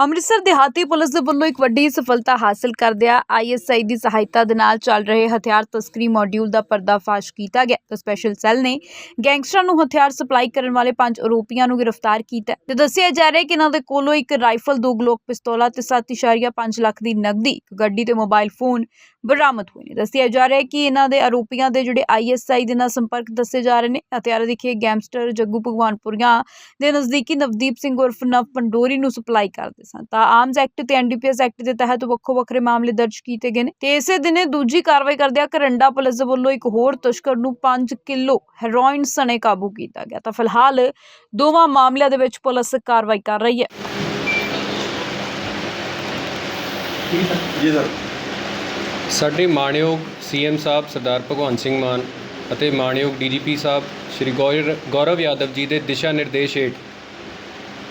ਅੰਮ੍ਰਿਤਸਰ ਦਿਹਾਤੀ ਪੁਲਿਸ ਦੇ ਵੱਲੋਂ ਇੱਕ ਵੱਡੀ ਸਫਲਤਾ ਹਾਸਲ ਕਰਦਿਆਂ ਆਈਐਸਆਈ ਦੀ ਸਹਾਇਤਾ ਦੇ ਨਾਲ ਚੱਲ ਰਹੇ ਹਥਿਆਰ ਤਸਕਰੀ ਮੋਡਿਊਲ ਦਾ ਪਰਦਾਫਾਸ਼ ਕੀਤਾ ਗਿਆ। ਤਾਂ ਸਪੈਸ਼ਲ ਸੈੱਲ ਨੇ ਗੈਂਗਸਟਰਾਂ ਨੂੰ ਹਥਿਆਰ ਸਪਲਾਈ ਕਰਨ ਵਾਲੇ ਪੰਜ ਆਰੋਪੀਆਂ ਨੂੰ ਗ੍ਰਿਫਤਾਰ ਕੀਤਾ ਤੇ ਦੱਸਿਆ ਜਾ ਰਿਹਾ ਕਿ ਇਹਨਾਂ ਦੇ ਕੋਲੋਂ ਇੱਕ ਰਾਈਫਲ, ਦੋ ਗਲੋਕ ਪਿਸਤੌਲਾਂ ਤੇ 7.5 ਲੱਖ ਦੀ ਨਕਦੀ, ਇੱਕ ਗੱਡੀ ਤੇ ਮੋਬਾਈਲ ਫੋਨ ਬਰਾਮਦ ਹੋਏ ਨੇ। ਦੱਸਿਆ ਜਾ ਰਿਹਾ ਹੈ ਕਿ ਇਹਨਾਂ ਦੇ ਆਰੋਪੀਆਂ ਦੇ ਜਿਹੜੇ ਆਈਐਸਆਈ ਦੇ ਨਾਲ ਸੰਪਰਕ ਦੱਸੇ ਜਾ ਰਹੇ ਨੇ ਹਥਿਆਰਾਂ ਦੀ ਗੈਂਗਸਟਰ ਜੱਗੂ ਭਗਵਾਨਪੁਰੀਆ ਦੇ ਨਜ਼ਦੀਕੀ ਨਵਦੀਪ ਸਿੰਘ ਉਰਫ ਨਵ ਪੰਡੋਰੀ ਨੂੰ ਸਪਲਾਈ ਕਰਦੇ ਸਨ। ਤਾਂ ਆਰਮਸ ਐਕਟ ਤੇ ਐਨਡੀਪੀਐਸ ਐਕਟ ਦੇ ਤਹਿਤ ਵੱਖੋ ਵੱਖਰੇ ਮਾਮਲੇ ਦਰਜ ਕੀਤੇ ਗਏ ਨੇ। ਤੇ ਇਸੇ ਦਿਨੇ ਦੂਜੀ ਕਾਰਵਾਈ ਕਰਦਿਆਂ ਕਰੰਡਾ ਪੁਲਿਸ ਦੇ ਵੱਲੋਂ ਇੱਕ ਹੋਰ ਤਸਕਰ ਨੂੰ 5 ਕਿਲੋ ਹੈਰੋਇਨ ਸਣੇ ਕਾਬੂ ਕੀਤਾ ਗਿਆ। ਤਾਂ ਫਿਲਹਾਲ ਦੋਵਾਂ ਮਾਮਲਿਆਂ ਦੇ ਵਿੱਚ ਪੁਲਿਸ ਕਾਰਵਾਈ ਕਰ ਰਹੀ ਹੈ। ਜੀ ਸਰ। ਸਾਡੇ ਮਾਣਯੋਗ ਸੀਐਮ ਸਾਹਿਬ ਸਰਦਾਰ ਭਗਵੰਤ ਸਿੰਘ ਮਾਨ ਅਤੇ ਮਾਣਯੋਗ ਡੀਜੀਪੀ ਸਾਹਿਬ ਸ਼੍ਰੀ ਗੌਰ- ਗੌਰਵ ਯਾਦਵ ਜੀ ਦੇ ਦਿਸ਼ਾ ਨਿਰਦੇਸ਼ ਹੇਠ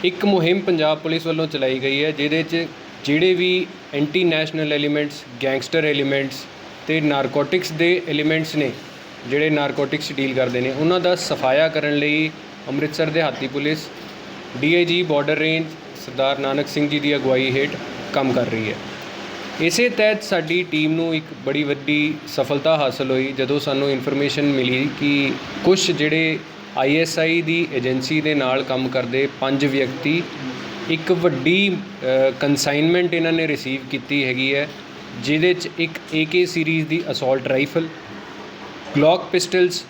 ਇੱਕ ਮੁਹਿੰਮ ਪੰਜਾਬ ਪੁਲਿਸ ਵੱਲੋਂ ਚਲਾਈ ਗਈ ਹੈ, ਜਿਹਦੇ 'ਚ ਜਿਹੜੇ ਵੀ anti national elements gangster elements ਤੇ ਨਾਰਕੋਟਿਕਸ ਦੇ ਐਲੀਮੈਂਟਸ ਨੇ, ਜਿਹੜੇ ਨਾਰਕੋਟਿਕਸ ਡੀਲ ਕਰਦੇ ਨੇ, ਉਹਨਾਂ ਦਾ ਸਫਾਇਆ ਕਰਨ ਲਈ ਅੰਮ੍ਰਿਤਸਰ ਦੇ ਹਾਤੀ ਪੁਲਿਸ ਡੀਆਈਜੀ ਬਾਰਡਰ ਰੇਂਜ ਸਰਦਾਰ ਨਾਨਕ ਸਿੰਘ ਜੀ ਦੀ ਅਗਵਾਈ ਹੇਠ ਕੰਮ ਕਰ ਰਹੀ ਹੈ। ਇਸੇ ਤਹਿਤ ਸਾਡੀ ਟੀਮ ਨੂੰ ਇੱਕ ਬੜੀ ਵੱਡੀ ਸਫਲਤਾ ਹਾਸਲ ਹੋਈ, ਜਦੋਂ ਸਾਨੂੰ ਇਨਫੋਰਮੇਸ਼ਨ ਮਿਲੀ ਕਿ ਕੁਝ ਜਿਹੜੇ ਆਈਐਸਆਈ ਦੀ ਏਜੰਸੀ ਦੇ ਨਾਲ ਕੰਮ ਕਰਦੇ ਪੰਜ ਵਿਅਕਤੀ, ਇੱਕ ਵੱਡੀ ਕਨਸਾਈਨਮੈਂਟ ਇਹਨਾਂ ਨੇ ਰਿਸੀਵ ਕੀਤੀ ਹੈਗੀ ਹੈ, ਜਿਹਦੇ 'ਚ ਇੱਕ AK ਸੀਰੀਜ਼ ਦੀ ਅਸੌਲਟ ਰਾਈਫਲ ਗਲੌਕ ਪਿਸਟਲਸ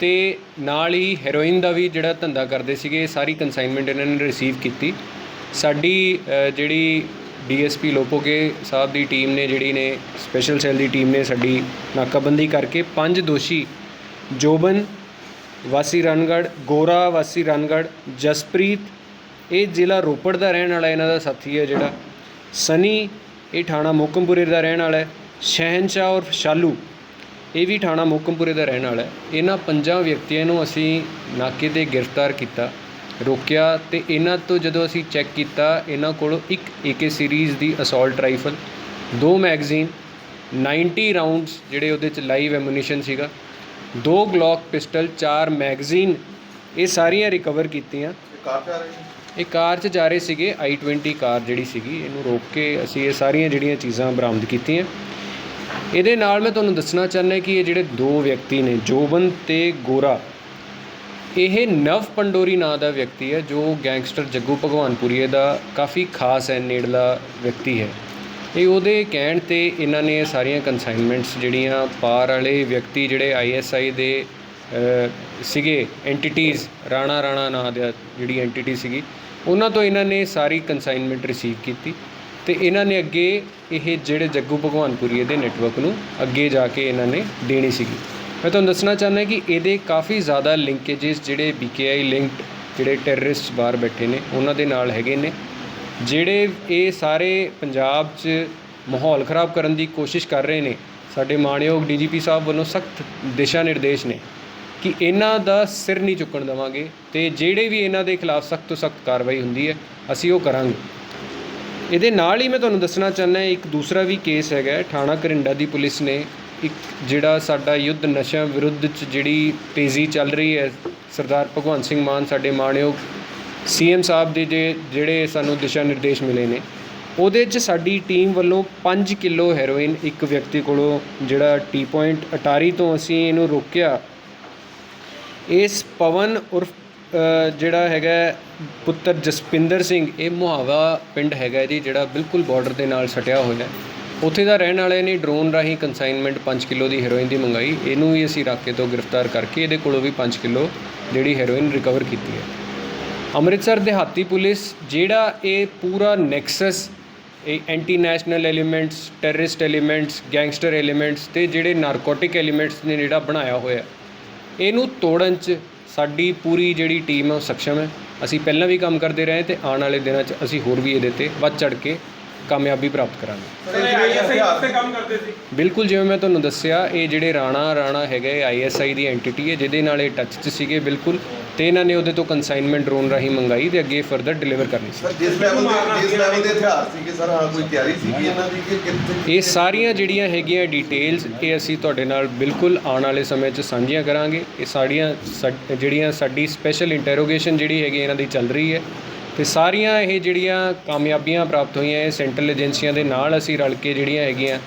ਤੇ ਨਾਲ ਹੀ ਹੈਰੋਇਨ ਦਾ ਵੀ ਜਿਹੜਾ ਧੰਦਾ ਕਰਦੇ ਸੀਗੇ ਸਾਰੀ ਕਨਸਾਈਨਮੈਂਟ ਇਹਨਾਂ ਨੇ ਰਿਸੀਵ ਕੀਤੀ। ਸਾਡੀ ਜਿਹੜੀ ਡੀਐਸਪੀ ਲੋਪੋਕੇ ਸਾਹਿਬ ਦੀ ਟੀਮ ਨੇ, ਜਿਹੜੀ ਨੇ ਸਪੈਸ਼ਲ ਸੈੱਲ ਦੀ ਟੀਮ ਨੇ ਸਾਡੀ ਨਾਕਾਬੰਦੀ ਕਰਕੇ ਪੰਜ ਦੋਸ਼ੀ, ਜੋਬਨ ਵਾਸੀ ਰਣਗੜ੍ਹ ਗੋਰਾ ਵਾਸੀ ਰਣਗੜ੍ਹ ਜਸਪ੍ਰੀਤ, ਇਹ ਜ਼ਿਲ੍ਹਾ ਰੋਪੜ ਦਾ ਰਹਿਣ ਵਾਲਾ ਇਹਨਾਂ ਦਾ ਸਾਥੀ ਹੈ ਜਿਹੜਾ। ਸਨੀ, ਇਹ ਥਾਣਾ ਮੋਕਮਪੁਰੇ ਦਾ ਰਹਿਣ ਵਾਲਾ ਹੈ। ਸ਼ਹਿਨਸ਼ਾਹ ਔਰ ਸ਼ਾਲੂ, ਇਹ ਵੀ ਥਾਣਾ ਮੋਕਮਪੁਰੇ ਦਾ ਰਹਿਣ ਵਾਲਾ ਹੈ। ਇਹਨਾਂ ਪੰਜਾਂ ਵਿਅਕਤੀਆਂ ਨੂੰ ਅਸੀਂ ਨਾਕੇ ਤੇ ਗ੍ਰਿਫਤਾਰ ਕੀਤਾ। ਰੋਕਿਆ ਤੇ ਇਹਨਾਂ ਤੋਂ ਜਦੋਂ ਅਸੀਂ ਚੈੱਕ ਕੀਤਾ ਇਹਨਾਂ ਕੋਲੋਂ ਇੱਕ AK ਸੀਰੀਜ਼ ਦੀ ਅਸੌਲਟ ਰਾਈਫਲ ਦੋ ਮੈਗਜ਼ੀਨ 90 ਰਾਉਂਡਸ ਜਿਹੜੇ ਉਹਦੇ ਚ ਲਾਈਵ ਐਮੂਨੀਸ਼ਨ ਸੀਗਾ ਦੋ ਗਲੌਕ ਪਿਸਟਲ ਚਾਰ ਮੈਗਜ਼ੀਨ ਇਹ ਸਾਰੀਆਂ ਰਿਕਵਰ ਕੀਤੀਆਂ। ਇਹ ਕਾਰ 'ਚ ਜਾ ਰਹੇ ਸੀਗੇ i20 ਕਾਰ ਜਿਹੜੀ ਸੀਗੀ ਇਹਨੂੰ ਰੋਕ ਕੇ ਅਸੀਂ ਇਹ ਸਾਰੀਆਂ ਜਿਹੜੀਆਂ ਚੀਜ਼ਾਂ ਬਰਾਮਦ ਕੀਤੀਆਂ। ਇਹਦੇ ਨਾਲ ਮੈਂ ਤੁਹਾਨੂੰ ਦੱਸਣਾ ਚਾਹੁੰਦਾ ਕਿ ਇਹ ਜਿਹੜੇ ਦੋ ਵਿਅਕਤੀ ਨੇ ਜੋਬਨ ਤੇ ਗੋਰਾ ਇਹ ਨਵ ਪੰਡੋਰੀ ਨਾਂ ਦਾ ਵਿਅਕਤੀ ਹੈ, ਜੋ ਗੈਂਗਸਟਰ ਜੱਗੂ ਭਗਵਾਨਪੁਰੀਏ ਦਾ ਕਾਫੀ ਖਾਸ ਹੈ ਨੇੜਲਾ ਵਿਅਕਤੀ ਹੈ। ਇਹ ਉਹਦੇ ਕਹਿਣ ਤੇ ਇਹਨਾਂ ਨੇ ਸਾਰੀਆਂ ਕਨਸਾਈਨਮੈਂਟਸ ਜਿਹੜੀਆਂ ਪਾਰ ਵਾਲੇ ਵਿਅਕਤੀ ਜਿਹੜੇ ਆਈਐਸਆਈ ਦੇ ਸੀਗੇ ਐਂਟੀਟੀਜ਼ ਰਾਣਾ ਰਾਣਾ ਨਾਂ ਦਾ ਜਿਹੜੀ ਐਂਟੀਟੀ ਸੀਗੀ, ਉਹਨਾਂ ਤੋਂ ਇਹਨਾਂ ਨੇ ਸਾਰੀ ਕਨਸਾਈਨਮੈਂਟ ਰਿਸੀਵ ਕੀਤੀ ਤੇ ਇਹਨਾਂ ਨੇ ਅੱਗੇ ਇਹ ਜਿਹੜੇ ਜੱਗੂ ਭਗਵਾਨਪੁਰੀਏ ਦੇ ਨੈਟਵਰਕ ਨੂੰ ਅੱਗੇ ਜਾ ਕੇ ਇਹਨਾਂ ਨੇ ਦੇਣੀ ਸੀਗੀ। ਮੈਂ ਤੁਹਾਨੂੰ ਦੱਸਣਾ ਚਾਹੁੰਦਾ ਕਿ ਇਹਦੇ ਕਾਫੀ ਜ਼ਿਆਦਾ ਲਿੰਕੇजेस ਜਿਹੜੇ BKI ਲਿੰਕਡ ਜਿਹੜੇ ਟੈਰਰਿਸਟ ਬਾਹਰ ਬੈਠੇ ਨੇ, ਉਹਨਾਂ ਦੇ ਨਾਲ ਹੈਗੇ ਨੇ, ਜਿਹੜੇ ਇਹ ਸਾਰੇ ਪੰਜਾਬ 'ਚ ਮਾਹੌਲ ਖਰਾਬ ਕਰਨ ਦੀ ਕੋਸ਼ਿਸ਼ ਕਰ ਰਹੇ ਨੇ, ਸਾਡੇ ਮਾਣਯੋਗ ਡੀਜੀਪੀ ਸਾਹਿਬ ਵੱਲੋਂ ਸਖਤ ਦਿਸ਼ਾ ਨਿਰਦੇਸ਼ ਨੇ ਕਿ ਇਹਨਾਂ ਦਾ ਸਿਰ ਨਹੀਂ ਚੁੱਕਣ ਦੇਵਾਂਗੇ ਤੇ ਜਿਹੜੇ ਵੀ ਇਹਨਾਂ ਦੇ ਖਿਲਾਫ ਸਖਤ ਤੋਂ ਸਖਤ ਕਾਰਵਾਈ ਹੁੰਦੀ ਹੈ, ਅਸੀਂ ਉਹ ਕਰਾਂਗੇ। ਇਹਦੇ ਨਾਲ ਹੀ ਮੈਂ ਤੁਹਾਨੂੰ ਦੱਸਣਾ ਚਾਹੁੰਦਾ ਇੱਕ ਦੂਸਰਾ ਵੀ ਕੇਸ ਹੈਗਾ, ਥਾਣਾ ਕਰਿੰਡਾ ਦੀ ਪੁਲਿਸ ਨੇ ਇੱਕ ਜਿਹੜਾ ਸਾਡਾ ਯੁੱਧ ਨਸ਼ਿਆਂ ਵਿਰੁੱਧ ਚ ਜਿਹੜੀ ਤੇਜ਼ੀ ਚੱਲ ਰਹੀ ਹੈ, ਸਰਦਾਰ ਭਗਵੰਤ ਸਿੰਘ ਮਾਨ ਸਾਡੇ ਮਾਣਯੋਗ ਸੀਐਮ ਸਾਹਿਬ ਦੇ ਜੇ ਜਿਹੜੇ ਸਾਨੂੰ ਦਿਸ਼ਾ ਨਿਰਦੇਸ਼ ਮਿਲੇ ਨੇ, ਉਹਦੇ 'ਚ ਸਾਡੀ ਟੀਮ ਵੱਲੋਂ 5 ਕਿਲੋ ਹੈਰੋਇਨ ਇੱਕ ਵਿਅਕਤੀ ਕੋਲੋਂ ਜਿਹੜਾ ਟੀ ਪੁਆਇੰਟ ਅਟਾਰੀ ਤੋਂ ਅਸੀਂ ਇਹਨੂੰ ਰੋਕਿਆ। ਇਸ ਪਵਨ ਉਰਫ ਜਿਹੜਾ ਹੈਗਾ ਪੁੱਤਰ ਜਸਪਿੰਦਰ ਸਿੰਘ, ਇਹ ਮੁਹਾਵਾ ਪਿੰਡ ਹੈਗਾ ਜੀ, ਜਿਹੜਾ ਬਿਲਕੁਲ ਬਾਰਡਰ ਦੇ ਨਾਲ ਸਟਿਆ ਹੋਇਆ। ਹੈ ਉੱਥੇ ਦਾ ਰਹਿਣ ਵਾਲੇ ਨੇ ਡਰੋਨ ਰਾਹੀਂ ਕੰਸਾਈਨਮੈਂਟ 5 ਕਿਲੋ ਦੀ ਹੈਰੋਇਨ ਦੀ ਮੰਗਾਈ। ਇਹਨੂੰ ਵੀ ਅਸੀਂ ਰਾਕੇ ਤੋਂ ਗ੍ਰਿਫਤਾਰ ਕਰਕੇ ਇਹਦੇ ਕੋਲੋਂ ਵੀ 5 ਕਿਲੋ ਜਿਹੜੀ ਹੈਰੋਇਨ ਰਿਕਵਰ ਕੀਤੀ ਹੈ। ਅੰਮ੍ਰਿਤਸਰ ਦਿਹਾਤੀ ਪੁਲਿਸ, ਜਿਹੜਾ ਇਹ ਪੂਰਾ ਨੈਕਸਸ ਇਹ anti national elements terrorist elements gangster elements ਤੇ ਜਿਹੜੇ ਨਾਰਕੋਟਿਕ ਐਲੀਮੈਂਟਸ ਨੇ ਜਿਹੜਾ ਬਣਾਇਆ ਹੋਇਆ ਇਹਨੂੰ ਤੋੜਨ 'ਚ ਸਾਡੀ ਪੂਰੀ ਜਿਹੜੀ ਟੀਮ ਹੈ ਉਹ ਸક્ષਮ ਹੈ। ਅਸੀਂ ਪਹਿਲਾਂ ਵੀ ਕੰਮ ਕਰਦੇ ਰਹੇ ਤੇ ਆਉਣ ਵਾਲੇ ਦਿਨਾਂ 'ਚ ਅਸੀਂ ਹੋਰ ਵੀ ਇਹਦੇ ਤੇ ਵੱਧ ਚੜ ਕੇ ਕਾਮਯਾਬੀ ਪ੍ਰਾਪਤ ਕਰਾਂਗੇ। ਸਰ ਇਹ ਜਿਹੜੇ ਹਥਿਆਰ ਤੇ ਕੰਮ ਕਰਦੇ ਸੀ? ਬਿਲਕੁਲ ਜਿਵੇਂ ਮੈਂ ਤੁਹਾਨੂੰ ਦੱਸਿਆ ਇਹ ਜਿਹੜੇ ਰਾਣਾ ਰਾਣਾ ਹੈਗਾ ਇਹ ਆਈਐਸਆਈ ਦੀ ਐਂਟੀਟੀ ਹੈ ਜਿਹਦੇ ਨਾਲ ਇਹ ਟੱਚ 'ਚ ਸੀਗੇ ਬਿਲਕੁਲ। ਤੇ ਇਹਨਾਂ ਨੇ ਉਹਦੇ ਤੋਂ ਕਨਸਾਈਨਮੈਂਟ ਡਰੋਨ ਰਾਹੀਂ ਮੰਗਾਈ ਤੇ ਅੱਗੇ ਫਰਦਰ ਡਿਲੀਵਰ ਕਰਨੀ ਸੀ। ਸਰ ਜਿਸ ਲੈਵਲ ਦੇ ਜਿਸ ਲੈਵਲ ਦੇ ਹਥਿਆਰ ਸੀਗੇ ਸਰ ਹਾਂ ਕੋਈ ਤਿਆਰੀ ਸੀਗੀ ਇਹਨਾਂ ਦੀ ਕਿ ਕਿੱਥੇ ਇਹ ਸਾਰੀਆਂ ਜਿਹੜੀਆਂ ਹੈਗੀਆਂ ਡਿਟੇਲਸ ਇਹ ਅਸੀਂ ਤੁਹਾਡੇ ਨਾਲ ਬਿਲਕੁਲ ਆਉਣ ਵਾਲੇ ਸਮੇਂ 'ਚ ਸਾਂਝੀਆਂ ਕਰਾਂਗੇ। ਇਹ ਸਾਡੀਆਂ ਸਾ- ਜਿਹੜੀਆਂ ਸਾਡੀ ਸਪੈਸ਼ਲ ਇੰਟਰੋਗੇਸ਼ਨ ਜਿਹੜੀ ਹੈਗੀ ਇਹਨਾਂ ਦੀ ਚੱਲ ਰਹੀ ਹੈ ਤੇ ਸਾਰੀਆਂ ਇਹ ਜਿਹੜੀਆਂ ਕਾਮਯਾਬੀਆਂ ਪ੍ਰਾਪਤ ਹੋਈਆਂ, ਇਹ ਸੈਂਟਰਲ ਏਜੰਸੀਆਂ ਦੇ ਨਾਲ ਅਸੀਂ ਰਲ ਕੇ ਜਿਹੜੀਆਂ ਹੈਗੀਆਂ,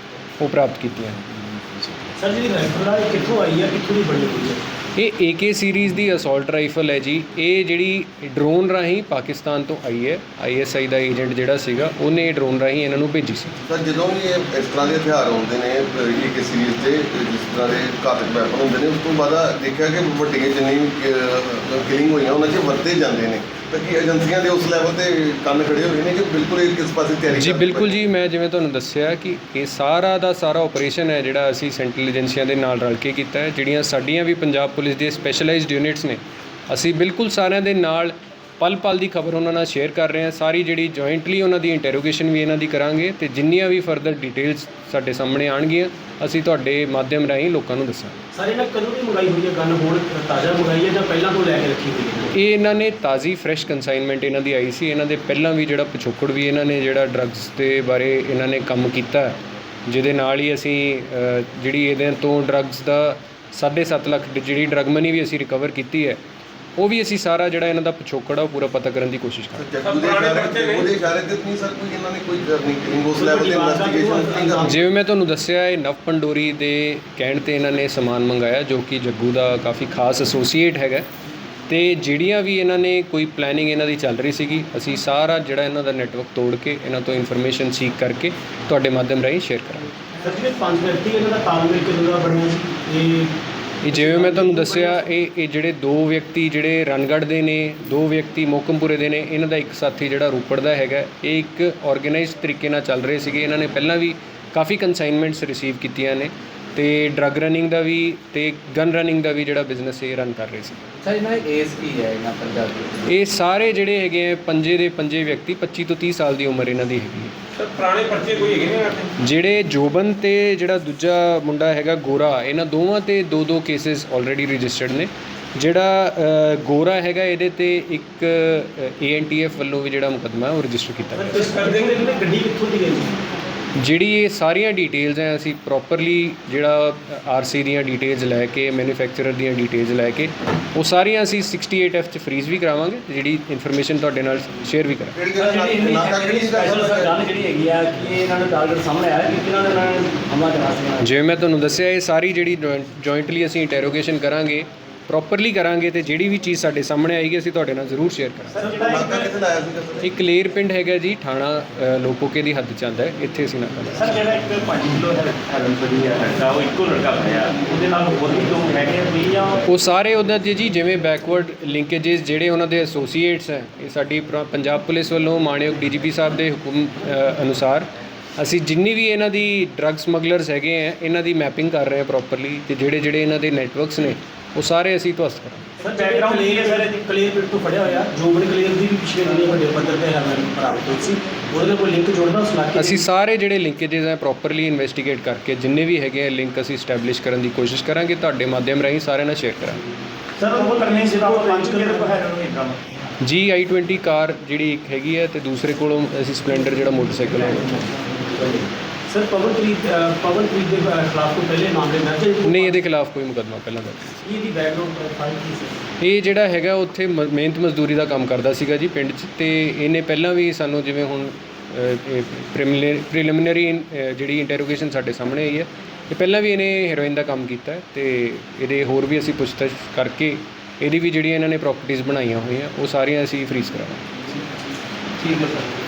ਉਹ ਪ੍ਰਾਪਤ ਕੀਤੀਆਂ। ਸਰ, ਜਿਹੜੀ ਰਾਈਫਲ ਕਿੱਥੋਂ ਆਈ ਹੈ ਕਿੱਥੋਂ ਦੀ ਬਣੀ ਹੋਈ ਹੈ ਇਹ AK ਸੀਰੀਜ਼ ਦੀ ਅਸੌਲਟ ਰਾਈਫਲ ਹੈ ਜੀ। ਇਹ ਜਿਹੜੀ ਡਰੋਨ ਰਾਹੀਂ ਪਾਕਿਸਤਾਨ ਤੋਂ ਆਈ ਹੈ। ISI ਦਾ ਏਜੰਟ ਜਿਹੜਾ ਸੀਗਾ ਉਹਨੇ ਡਰੋਨ ਰਾਹੀਂ ਇਹਨਾਂ ਨੂੰ ਭੇਜੀ ਸੀ। ਸਰ ਜਦੋਂ ਵੀ ਇਹ ਇਸ ਤਰ੍ਹਾਂ ਦੇ ਹਥਿਆਰ ਹੁੰਦੇ ਨੇ ਇਹ ਕਿ ਸੀਰੀਜ਼ ਤੇ ਜਿਸ ਤਰ੍ਹਾਂ ਦੇ ਘਾਤਕ ਵੈਪਨ ਹੁੰਦੇ ਨੇ ਉਸ ਤੋਂ ਬਾਅਦ ਦੇਖਿਆ ਕਿ ਵੱਡੀਆਂ ਜਿੰਨੀ ਵੀ ਕਿਲਿੰਗ ਹੋਈਆਂ ਉਹਨਾਂ 'ਚ ਵਰਤੇ ਜਾਂਦੇ ਨੇ। ਤਾਂ ਕਿ ਏਜੰਸੀਆਂ ਦੇ ਉਸ ਲੈਵਲ ਤੇ ਕੰਨ ਖੜੇ ਹੋਏ ਨੇ ਕਿ ਬਿਲਕੁਲ ਇਹ ਕਿਸ ਪਾਸੇ ਤਿਆਰੀ ਜੀ ਬਿਲਕੁਲ ਜੀ ਮੈਂ ਜਿਵੇਂ ਤੁਹਾਨੂੰ ਦੱਸਿਆ ਕਿ ਇਹ ਸਾਰਾ ਦਾ ਸਾਰਾ ਆਪਰੇਸ਼ਨ ਹੈ ਜਿਹੜਾ ਅਸੀਂ ਸੈਂਟਰਲ ਏਜੰਸੀਆਂ ਦੇ ਨਾਲ ਰਲ ਕੇ ਕੀਤਾ ਹੈ ਜਿਹੜੀਆਂ ਸਾਡੀਆਂ ਵੀ ਪੰਜਾਬ ਪੁਲਿਸ ਦੀਆਂ ਸਪੈਸ਼ਲਾਈਜ਼ਡ ਯੂਨਿਟਸ ਨੇ। ਅਸੀਂ ਬਿਲਕੁਲ ਸਾਰਿਆਂ ਦੇ ਨਾਲ ਪਲ ਪਲ ਦੀ ਖਬਰ ਉਹਨਾਂ ਨਾਲ ਸ਼ੇਅਰ ਕਰ ਰਹੇ ਹਾਂ। ਸਾਰੀ ਜਿਹੜੀ ਜੁਆਇੰਟਲੀ ਉਹਨਾਂ ਦੀ ਇੰਟਰੋਗੇਸ਼ਨ ਵੀ ਇਹਨਾਂ ਦੀ ਕਰਾਂਗੇ ਤੇ ਜਿੰਨੀਆਂ ਵੀ ਫਰਦਰ ਡਿਟੇਲਸ ਸਾਡੇ ਸਾਹਮਣੇ ਆਣਗੀਆਂ ਅਸੀਂ ਤੁਹਾਡੇ ਮਾਧਿਅਮ ਰਾਹੀਂ ਲੋਕਾਂ ਨੂੰ ਦੱਸਾਂਗੇ। ਸਰ ਇਹਨਾਂ ਕਦੋਂ ਦੀ ਮੰਗਾਈ ਹੋਈ ਹੈ? ਗਨ ਹੁਣ ਤਾਜ਼ਾ ਮੰਗਾਈ ਹੈ ਜਾਂ ਪਹਿਲਾਂ ਤੋਂ ਲੈ ਕੇ ਰੱਖੀ ਹੋਈ ਹੈ? ਇਹ ਇਹਨਾਂ ਨੇ ਤਾਜ਼ੀ ਫਰੈਸ਼ ਕਨਸਾਈਨਮੈਂਟ ਇਹਨਾਂ ਦੀ ਆਈ ਸੀ। ਇਹਨਾਂ ਦੇ ਪਹਿਲਾਂ ਵੀ ਜਿਹੜਾ ਪਿਛੋਕੜ ਵੀ ਇਹਨਾਂ ਨੇ ਜਿਹੜਾ ਡਰੱਗਸ ਦੇ ਬਾਰੇ ਇਹਨਾਂ ਨੇ ਕੰਮ ਕੀਤਾ ਜਿਹਦੇ ਨਾਲ ਹੀ ਅਸੀਂ ਜਿਹੜੀ ਇਹਦੇ ਤੋਂ ਡਰੱਗਸ ਦਾ 7.5 ਲੱਖ ਦੀ ਜਿਹੜੀ ਡਰੱਗ ਮਨੀ ਵੀ ਅਸੀਂ ਰਿਕਵਰ ਕੀਤੀ ਹੈ ਉਹ ਵੀ ਅਸੀਂ ਸਾਰਾ ਜਿਹੜਾ ਇਹਨਾਂ ਦਾ ਪਿਛੋਕੜ ਆ ਉਹ ਪੂਰਾ ਪਤਾ ਕਰਨ ਦੀ ਕੋਸ਼ਿਸ਼ ਕਰ ਰਹੇ ਜੱਗੂ ਦੇ ਇਸ਼ਾਰੇ ਉਹਦੇ ਇਸ਼ਾਰੇ ਤੇ ਨਹੀਂ ਸਰ ਕੋਈ ਇਹਨਾਂ ਨੇ ਕੋਈ ਕਰਨੀ ਕਿਲਿੰਗ ਉਸ ਲੈਵਲ ਤੇ ਇਨਵੈਸਟੀਗੇਸ਼ਨ ਨਹੀਂ ਹਾਂ। ਕਰਨੀ? ਜਿਵੇਂ ਮੈਂ ਤੁਹਾਨੂੰ ਦੱਸਿਆ ਇਹ ਨਵ ਪੰਡੋਰੀ ਦੇ ਕਹਿਣ ਤੇ ਇਹਨਾਂ ਨੇ ਸਮਾਨ ਮੰਗਾਇਆ ਜੋ ਕਿ ਜੱਗੂ ਦਾ ਕਾਫੀ ਖਾਸ ਐਸੋਸੀਏਟ ਹੈਗਾ। ਤੇ ਜਿਹੜੀਆਂ ਵੀ ਇਹਨਾਂ ਨੇ ਕੋਈ ਪਲੈਨਿੰਗ ਇਹਨਾਂ ਦੀ ਚੱਲ ਰਹੀ ਸੀਗੀ ਅਸੀਂ ਸਾਰਾ ਜਿਹੜਾ ਇਹਨਾਂ ਦਾ ਨੈਟਵਰਕ ਤੋੜ ਕੇ ਇਹਨਾਂ ਤੋਂ ਇਨਫੋਰਮੇਸ਼ਨ ਸੀਕ ਕਰਕੇ ਤੁਹਾਡੇ ਮਾਧਿਅਮ ਰਾਹੀਂ ਸ਼ੇਅਰ ਕਰਾਂਗੇ। ਸਰ ਜਿਹੜੇ ਪੰਜ ਵਿਅਕਤੀ ਇਹਨਾਂ ਦਾ ਤਾਲਮੇਲ ਕਿਦੋਂ ਦਾ ਬਣਿਆ ਸੀ? ਇਹ ਇਹ ਜਿਵੇਂ ਮੈਂ ਤੁਹਾਨੂੰ ਦੱਸਿਆ ਇਹ ਇਹ ਜਿਹੜੇ ਦੋ ਵਿਅਕਤੀ ਜਿਹੜੇ ਰਣਗੜ੍ਹ ਦੇ ਨੇ ਦੋ ਵਿਅਕਤੀ ਮੋਕਮਪੁਰੇ ਦੇ ਨੇ ਇਹਨਾਂ ਦਾ ਇੱਕ ਸਾਥੀ ਜਿਹੜਾ ਰੂਪੜ ਦਾ ਹੈਗਾ ਇਹ ਇੱਕ ਆਰਗੇਨਾਈਜ਼ਡ ਤਰੀਕੇ ਨਾਲ ਚੱਲ ਰਹੇ ਸੀਗੇ। ਇਹਨਾਂ ਨੇ ਪਹਿਲਾਂ ਵੀ ਕਾਫੀ ਕਨਸਾਈਨਮੈਂਟਸ ਰਿਸੀਵ ਕੀਤੀਆਂ ਨੇ। ਤੇ ਡਰੱਗ ਰਨਿੰਗ ਦਾ ਵੀ ਤੇ ਗਨ ਰਨਿੰਗ ਦਾ ਵੀ ਜਿਹੜਾ ਬਿਜ਼ਨਸ ਇਹ ਰਨ ਕਰ ਰਹੇ ਸੀ। ਸਰ ਇਹਨਾਂ ਦੀ ਏਜ ਕੀ ਹੈ ਇਹਨਾਂ ਪੰਜਾਬ ਦੀ? ਇਹ ਸਾਰੇ ਜਿਹੜੇ ਹੈਗੇ ਆ ਪੰਜੇ ਦੇ ਪੰਜੇ ਵਿਅਕਤੀ 25 ਤੋਂ 30 ਸਾਲ ਦੀ ਉਮਰ ਇਹਨਾਂ ਦੀ ਹੈਗੀ ਹੈ। ਸਰ ਪੁਰਾਣੇ ਪਰਚੇ ਕੋਈ ਹੈਗੇ ਨੇ ਜਿਹੜੇ ਜੋਬਨ ਤੇ ਜਿਹੜਾ ਦੂਜਾ ਮੁੰਡਾ ਹੈਗਾ ਗੋਰਾ ਇਹਨਾਂ ਦੋਵਾਂ ਤੇ ਦੋ ਦੋ ਕੇਸਿਸ ਆਲਰੇਡੀ ਰਜਿਸਟਰਡ ਨੇ। ਜਿਹੜਾ ਗੋਰਾ ਹੈਗਾ ਇਹਦੇ ਤੇ ਇੱਕ ਏਐਨਟੀਐਫ ਵੱਲੋਂ ਵੀ ਜਿਹੜਾ ਮੁਕੱਦਮਾ ਹੈ ਉਹ ਰਜਿਸਟਰ ਕੀਤਾ ਗਿਆ। ਕਿਸ ਕਰਦੇ ਨੇ ਇਹਨਾਂ ਗੱਡੀ ਕਿੱਥੋਂ ਦੀ ਗਈ ਸੀ? ਜਿਹੜੀ ਇਹ ਸਾਰੀਆਂ ਡਿਟੇਲਸ ਹੈ ਅਸੀਂ ਪ੍ਰੋਪਰਲੀ ਜਿਹੜਾ ਆਰਸੀ ਦੀਆਂ ਡਿਟੇਲਸ ਲੈ ਕੇ ਮੈਨੂਫੈਕਚਰਰ ਦੀਆਂ ਡਿਟੇਲਸ ਲੈ ਕੇ ਉਹ ਸਾਰੀਆਂ ਅਸੀਂ 68F ਚ ਫ੍ਰੀਜ਼ ਵੀ ਕਰਾਵਾਂਗੇ ਜਿਹੜੀ ਇਨਫੋਰਮੇਸ਼ਨ ਤੁਹਾਡੇ ਨਾਲ ਸ਼ੇਅਰ ਵੀ ਕਰਾਂਗੇ। ਕਿਹੜੀ ਜਿਹੜੀ ਨਾਕਾ ਜਿਹੜੀ ਕਿਹੜੀ ਸਪੈਸ਼ਲ ਸਰ ਗੱਲ ਜਿਹੜੀ ਹੈਗੀ ਆ ਕਿ ਇਹਨਾਂ ਨੇ ਟਾਰਗੇਟ ਸਾਹਮਣੇ ਆਇਆ ਕਿ ਕਿਹਨਾਂ ਨੇ ਇਹਨਾਂ ਨੇ ਹਮਲਾ ਕਰਾ ਸੀ ਜਿਵੇਂ ਮੈਂ ਤੁਹਾਨੂੰ ਦੱਸਿਆ ਇਹ ਸਾਰੀ ਜਿਹੜੀ ਜੁਆਇੰਟਲੀ ਅਸੀਂ ਇੰਟਰੋਗੇਸ਼ਨ ਕਰਾਂਗੇ ਪ੍ਰੋਪਰਲੀ ਕਰਾਂਗੇ ਤੇ ਜਿਹੜੀ ਵੀ ਚੀਜ਼ ਸਾਡੇ ਸਾਹਮਣੇ ਆਏਗੀ ਅਸੀਂ ਤੁਹਾਡੇ ਨਾਲ ਜ਼ਰੂਰ ਸ਼ੇਅਰ ਕਰਾਂਗੇ ਸਰ ਜਿਹੜਾ ਨਾਕਾ ਕਿੱਥੇ ਲਾਇਆ ਸੀ ਸਰ ਇਹ ਕਲੇਰ ਪਿੰਡ ਹੈਗਾ ਜੀ ਥਾਣਾ ਲੋਪੋਕੇ ਦੀ ਹੱਦ ਚ ਆਉਂਦਾ ਹੈ ਇੱਥੇ ਅਸੀਂ ਨਾਕਾ ਲਾਇਆ। ਸਰ ਜਿਹੜਾ ਇੱਕ 5 ਕਿਲੋ ਫੜੀ ਹੈ ਲੜਕਾ ਉਹ ਇੱਕੋ ਲੜਕਾ ਪਿਆ ਉਹਦੇ ਨਾਲ ਹੋਰ ਵੀ ਲੋਕ ਹੈਗੇ ਆ ਕੋਈ ਜਾਂ ਉਹ ਸਾਰੇ ਉਹਨਾਂ ਦੇ ਜੀ ਜਿਵੇਂ ਬੈਕਵਰਡ ਲਿੰਕੇजेस ਜਿਹੜੇ ਉਹਨਾਂ ਦੇ ਐਸੋਸੀਏਟਸ ਹੈ ਇਹ ਸਾਡੀ ਪੰਜਾਬ ਪੁਲਿਸ ਵੱਲੋਂ ਮਾਣਯੋਗ ਡੀਜੀਪੀ ਸਾਹਿਬ ਦੇ ਹੁਕਮ ਅਨੁਸਾਰ ਅਸੀਂ ਜਿੰਨੀ ਵੀ ਇਹਨਾਂ ਦੀ ਡਰੱਗ ਸਮਗਲਰਸ ਹੈਗੇ ਆ ਇਹਨਾਂ ਦੀ ਮੈਪਿੰਗ ਕਰ ਰਹੇ ਹਾਂ ਪ੍ਰੋਪਰਲੀ ਤੇ ਜਿਹੜੇ ਜਿਹੜੇ ਇਹਨਾਂ ਦੇ ਨੈਟਵਰਕਸ ਨੇ ਉਹ ਸਾਰੇ ਅਸੀਂ ਧਵਸਤ ਕਰਾਂਗੇ। ਸਰ ਬੈਕਗ੍ਰਾਉਂਡ ਕਲੀਅਰ ਹੈ ਸਰ ਕਲੀਅਰ ਤੋਂ ਫੜਿਆ ਹੋਇਆ। ਜੋਬਨ ਕਲੀਅਰ ਦੀ ਵੀ ਪਿਛਲੇ ਦਿਨੀ ਵੱਡੇ ਪੱਧਰ ਤੇ ਹੈਰਨ ਬਰਾਮਦ ਹੋਈ ਸੀ। ਉਹਦੇ ਨਾਲ ਕੋਈ ਲਿੰਕ ਜੋੜਦਾ ਉਸ ਇਲਾਕੇ ਅਸੀਂ ਸਾਰੇ ਜਿਹੜੇ ਲਿੰਕੇजेस ਹੈ ਪ੍ਰੋਪਰਲੀ ਇਨਵੈਸਟੀਗੇਟ ਕਰਕੇ ਜਿੰਨੇ ਵੀ ਹੈਗੇ ਆ ਲਿੰਕ ਅਸੀਂ ਸਟੈਬਲਿਸ਼ ਕਰਨ ਦੀ ਕੋਸ਼ਿਸ਼ ਕਰਾਂਗੇ। ਤੁਹਾਡੇ ਮਾਧਿਅਮ ਰਾਹੀਂ ਸਾਰਿਆਂ ਨਾਲ ਸ਼ੇਅਰ ਕਰਾਂਗੇ। ਸਰ ਉਹ ਕਰਨੇ ਸੀ ਤਾਂ 5 ਕਿਲੋ ਤੋਂ ਹੈਰਨ ਹੋਈ ਕੰਮ ਜੀ i20 ਕਾਰ ਜਿਹੜੀ ਇੱਕ ਹੈਗੀ ਹੈ ਤੇ ਦੂਸਰੇ ਕੋਲੋਂ ਅਸੀਂ ਸਪਲੈਂਡਰ ਜਿਹੜਾ ਮੋਟਰਸਾਈਕਲ ਹੈ। ਸਰ ਪਵਨਪ੍ਰੀਤ ਅ, ਪਵਨਪ੍ਰੀਤ ਦੇ ਅ, ਖਿਲਾਫ ਤੋਂ ਪਹਿਲੇ ਮਾਮਲੇ ਦਰਜ ਹੈ ਨਹੀਂ ਇਹਦੇ ਖਿਲਾਫ ਕੋਈ ਮੁਕੱਦਮਾ ਪਹਿਲਾਂ ਦਾ ਨਹੀਂ। ਇਹਦੀ ਬੈਕਗ੍ਰਾਉਂਡ ਪ੍ਰੋਫਾਈਲ ਕੀ ਸੀ। ਇਹ ਜਿਹੜਾ ਹੈਗਾ ਉੱਥੇ ਮ- ਮਿਹਨਤ ਮਜ਼ਦੂਰੀ ਦਾ ਕੰਮ ਕਰਦਾ ਸੀਗਾ ਜੀ ਪਿੰਡ 'ਚ ਤੇ ਇਹਨੇ ਪਹਿਲਾਂ ਵੀ ਸਾਨੂੰ ਜਿਵੇਂ ਹੁਣ ਪ੍ਰੀਲਿਮਿਨਰੀ ਜਿਹੜੀ ਇੰਟਰੋਗੇਸ਼ਨ ਸਾਡੇ ਸਾਹਮਣੇ ਆਈ ਹੈ ਇਹ ਪਹਿਲਾਂ ਵੀ ਇਹਨੇ ਹੈਰੋਇਨ ਦਾ ਕੰਮ ਕੀਤਾ ਹੈ ਤੇ ਇਹਦੇ ਹੋਰ ਵੀ ਅਸੀਂ ਪੁੱਛਤਾਛ ਕਰਕੇ ਇਹਦੀ ਵੀ ਜਿਹੜੀਆਂ ਇਹਨਾਂ ਨੇ ਪ੍ਰਾਪਰਟੀਆਂ ਬਣਾਈਆਂ ਹੋਈਆਂ ਉਹ ਸਾਰੀਆਂ ਅਸੀਂ ਫ੍ਰੀਜ਼ ਕਰਾਵਾਂਗੇ। ਠੀਕ ਹੈ ਸਰ।